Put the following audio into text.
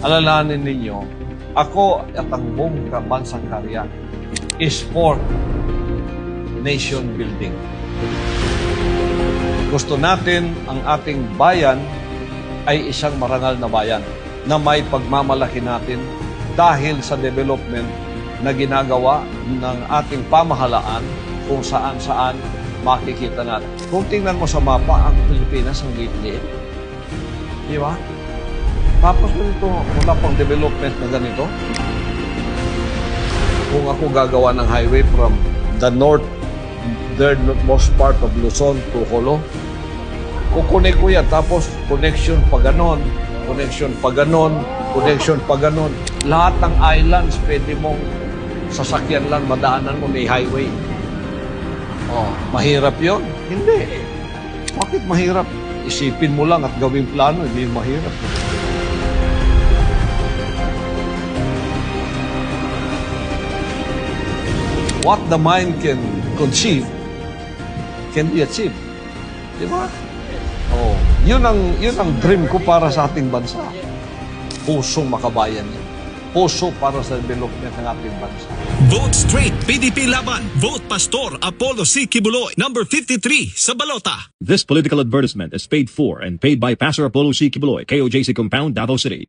alalahanin ninyo, ako at ang buong bansang karya is for nation building. Gusto natin ang ating bayan ay isang marangal na bayan na may pagmamalaki natin dahil sa development na ginagawa ng ating pamahalaan kung saan-saan makikita natin. Kung tingnan mo sa mapa, ang Pilipinas ang liit-liit. Di ba? Tapos ganito, wala pang development na ganito. Kung ako gagawa ng highway from the north, the most part of Luzon to Jolo, kukunik ko yan. Tapos connection pa ganon, connection pa ganon, connection pa ganon. Lahat ng islands, pwede mong sasakyan lang, madaanan mo, may highway. Oh, mahirap yon? Hindi. Bakit mahirap? Isipin mo lang at gawing plano, hindi mahirap. What the mind can conceive can be achieved. Di ba? Oh, yun ang yun ang dream ko para sa ating bansa. Pusong makabayan yan. Puso para sa development ng ating bansa. Vote straight PDP laban. Vote Pastor Apollo C. Kibuloy, number 53 sa balota. This political advertisement is paid for and paid by Pastor Apollo C. Kibuloy, KOJC Compound, Davao City.